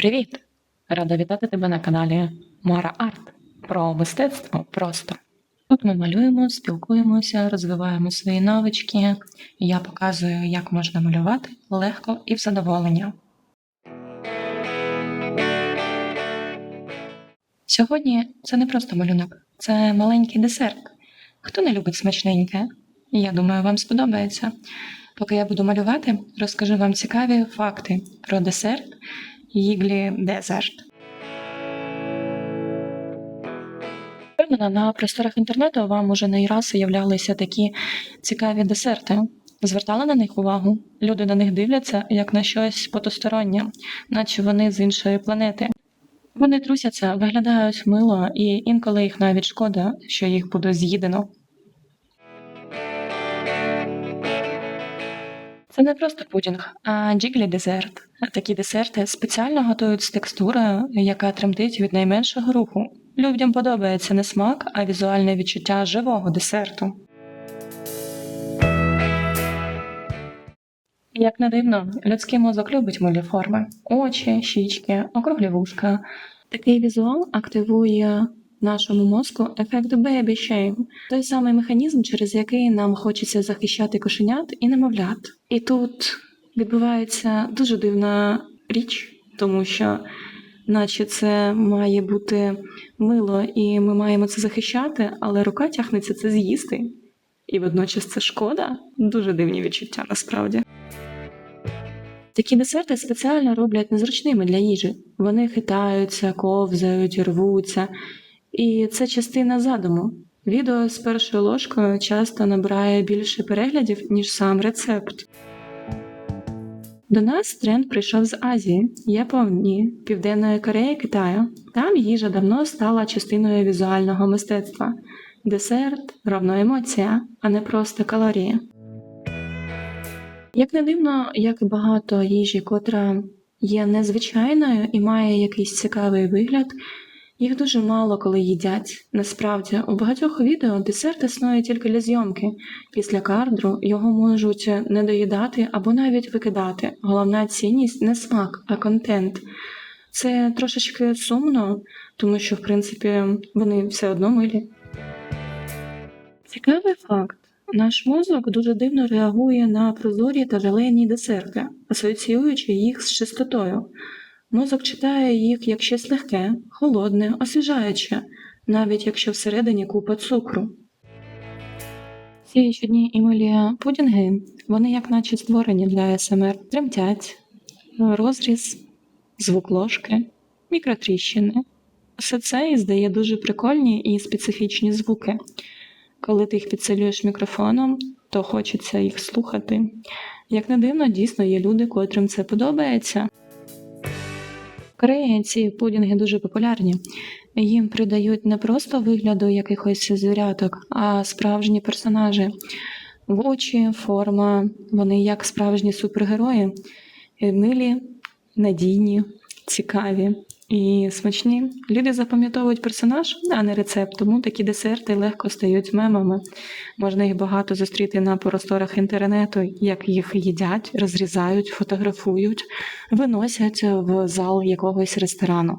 Привіт! Рада вітати тебе на каналі Мара Арт про мистецтво просто. Тут ми малюємо, спілкуємося, розвиваємо свої навички. Я показую, як можна малювати легко і в задоволення. Сьогодні це не просто малюнок, це маленький десерт. Хто не любить смачненьке? Я думаю, вам сподобається. Поки я буду малювати, розкажу вам цікаві факти про десерт Їглі Дезерт. Впевнена, на просторах інтернету вам уже не раз являлися такі цікаві десерти. Звертали на них увагу. Люди на них дивляться як на щось потустороннє, наче вони з іншої планети. Вони трусяться, виглядають мило, і інколи їх навіть шкода, що їх буде з'їдено. Це не просто пудінг, а джіглі десерт. Такі десерти спеціально готують з текстурою, яка тремтить від найменшого руху. Людям подобається не смак, а візуальне відчуття живого десерту. Як не дивно, людський мозок любить милі форми: очі, щічки, округлі вушка. Такий візуал активує нашому мозку ефект baby shame, той самий механізм, через який нам хочеться захищати кошенят і немовлят. І тут відбувається дуже дивна річ, тому що, наче це має бути мило, і ми маємо це захищати, але рука тягнеться це з'їсти. І водночас це шкода. Дуже дивні відчуття насправді. Такі десерти спеціально роблять незручними для їжі. Вони хитаються, ковзають, рвуться. І це частина задуму. Відео з першою ложкою часто набирає більше переглядів, ніж сам рецепт. До нас тренд прийшов з Азії, Японії, Південної Кореї, Китаю. Там їжа давно стала частиною візуального мистецтва. Десерт равно емоція, а не просто калорії. Як не дивно, як багато їжі, котра є незвичайною і має якийсь цікавий вигляд, їх дуже мало коли їдять. Насправді, у багатьох відео десерт існує тільки для зйомки. Після кадру його можуть не доїдати або навіть викидати. Головна цінність не смак, а контент. Це трошечки сумно, тому що, в принципі, вони все одно милі. Цікавий факт. Наш мозок дуже дивно реагує на прозорі та желейні десерти, асоціюючи їх з чистотою. Мозок читає їх як щось легке, холодне, освіжаюче, навіть якщо всередині купа цукру. Ці чудні і милі пудінги, вони як наче створені для СМР, тремтять, розріз, звук ложки, мікротріщини. Все це здає дуже прикольні і специфічні звуки. Коли ти їх підсилюєш мікрофоном, то хочеться їх слухати. Як не дивно, дійсно є люди, котрим це подобається. Кореї ці пудінги дуже популярні. Їм придають не просто вигляду якихось звіряток, а справжні персонажі. В очі, форма, вони як справжні супергерої, милі, надійні, цікаві і смачні. Люди запам'ятовують персонаж, а не рецепт, тому такі десерти легко стають мемами. Можна їх багато зустріти на просторах інтернету, як їх їдять, розрізають, фотографують, виносять в зал якогось ресторану.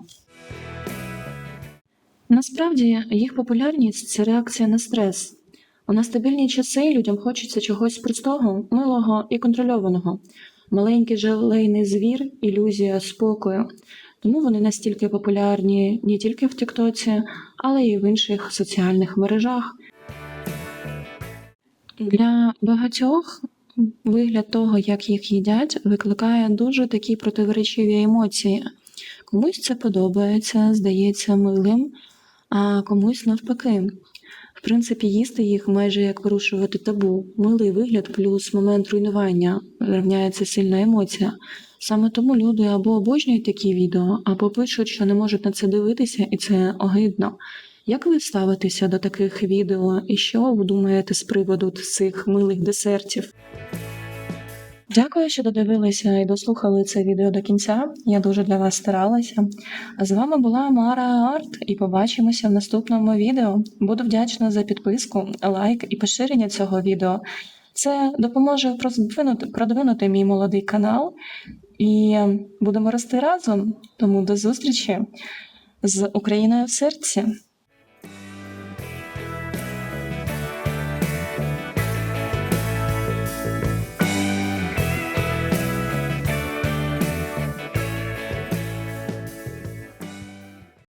Насправді їх популярність це реакція на стрес. У нестабільні часи людям хочеться чогось простого, милого і контрольованого. Маленький желейний звір ілюзія спокою. Тому вони настільки популярні не тільки в Тіктоці, але й в інших соціальних мережах. Для багатьох вигляд того, як їх їдять, викликає дуже такі противоречиві емоції. Комусь це подобається, здається милим, а комусь навпаки. В принципі, їсти їх майже як порушувати табу. Милий вигляд плюс момент руйнування рівняється сильна емоція. Саме тому люди або обожнюють такі відео, або пишуть, що не можуть на це дивитися, і це огидно. Як ви ставитеся до таких відео, і що ви думаєте з приводу цих милих десертів? Дякую, що додивилися і дослухали це відео до кінця. Я дуже для вас старалася. З вами була Мара Арт, і побачимося в наступному відео. Буду вдячна за підписку, лайк і поширення цього відео. Це допоможе продвинути, продвинути мій молодий канал. І будемо рости разом. Тому до зустрічі з Україною в серці.